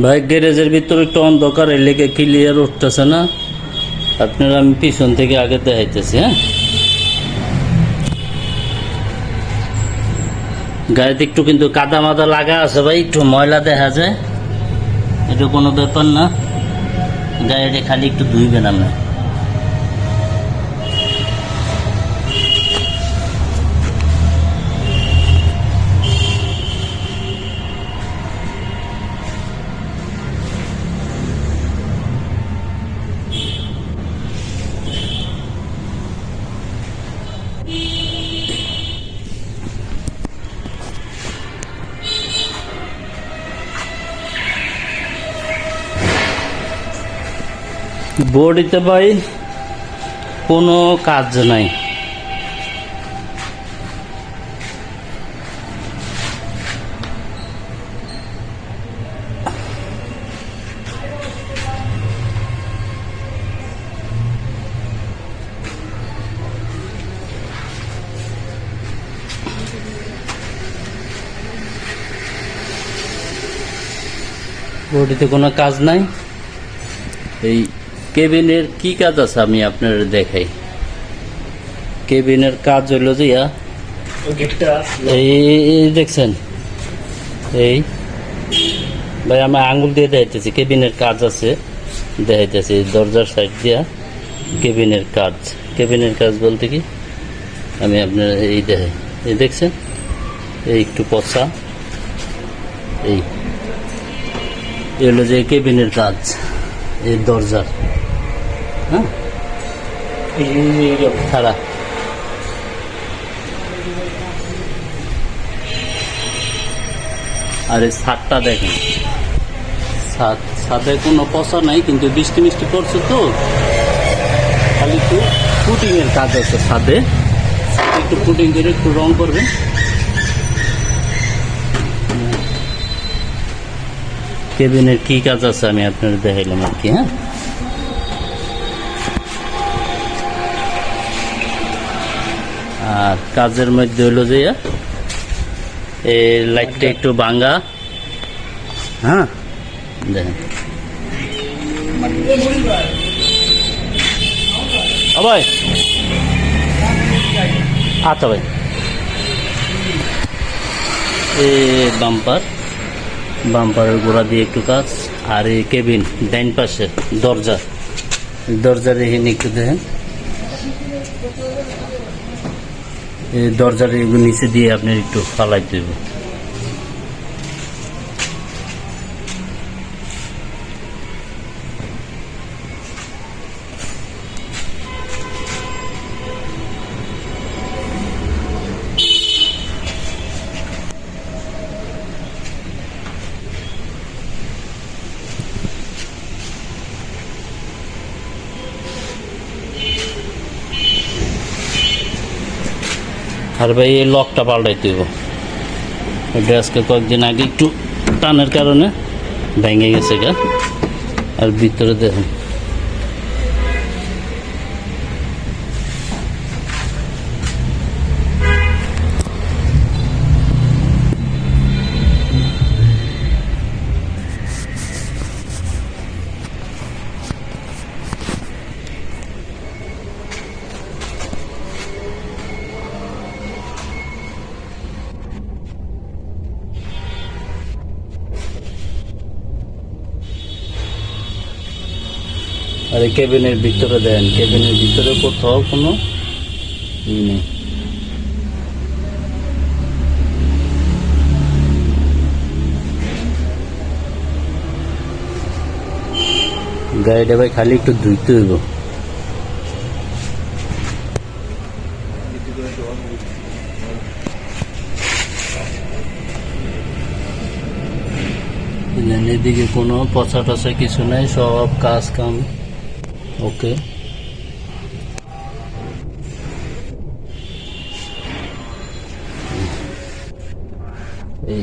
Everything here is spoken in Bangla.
ভাই, গ্যারেজের ভিতরে একটু অন্ধকার এর লেগে ক্লিয়ার উঠতেছে না। আপনারা আমি পিছন থেকে আগে দেখাইতেছি হ্যাঁ? গাড়িতে একটু কিন্তু কাদা মাদা লাগা আছে ভাই, একটু ময়লা দেখা যায়। এটা কোনো ব্যাপার না। গাড়িটা খালি একটু ধুইবেন আমরা বডিতে ভাই কোনো কাজ নাই। বডিতে কোনো কাজ নাই। এই কেবিনের কি কাজ আছে আমি আপনার দেখাই। কেবিনের কাজ হইল যে এই দেখছেন এই ভাই আমার আঙুল দিয়ে দেখাইতেছি কেবিনের কাজ আছে দেখাইতেছি দরজার সাইড দিয়া কেবিনের কাজ। কেবিনের কাজ বলতে কি আমি আপনার এই দেখাই এই দেখছেন এই একটু পচা এই এই হলো যে কেবিনের কাজ এই দরজার। হ্যাঁ খারাপ আর এই দেখেন। ছাদ, ছাদে কোনো পচা নাই, কিন্তু বৃষ্টি মিষ্টি পড়ছে তো। খালি একটু পুটিং কাজ আছে ছাদে। একটু পুটিং করে একটু রং করবেন। কেবিনের কি কাজ আছে আমি আপনার দেখাইলাম আর কি হ্যাঁ? আর কাজের মধ্যে হলো যে এই লাইটটা একটু ভাঙ্গা। হ্যাঁ। দেখেন। ভাই। আচ্ছা ভাই। এ বাম্পার। বাম্পারের গোড়া দিয়ে একটু কাজ। আর এই কেবিন ডাইন পাশে দরজা। দরজার এখানে একটু দেখেন। দরজার নিচে দিয়ে আপনি একটু ফালাই দেব। আর ভাই, এই লকটা পাল্টাইতে হইব। আজকে কয়েকদিন আগে একটু টানের কারণে ভেঙে গেছে গা। আর ভিতরে দেখুন। আর কেবিনের ভিতরে দেন, কেবিনের ভিতরে কোথাও কোনো ই নেই। গাড়িটা ভাই খালি একটু ধুইতে হইব। এদিকে কোনো পচা টচা কিছু নাই, সব কাজ কাম ওকে। এই।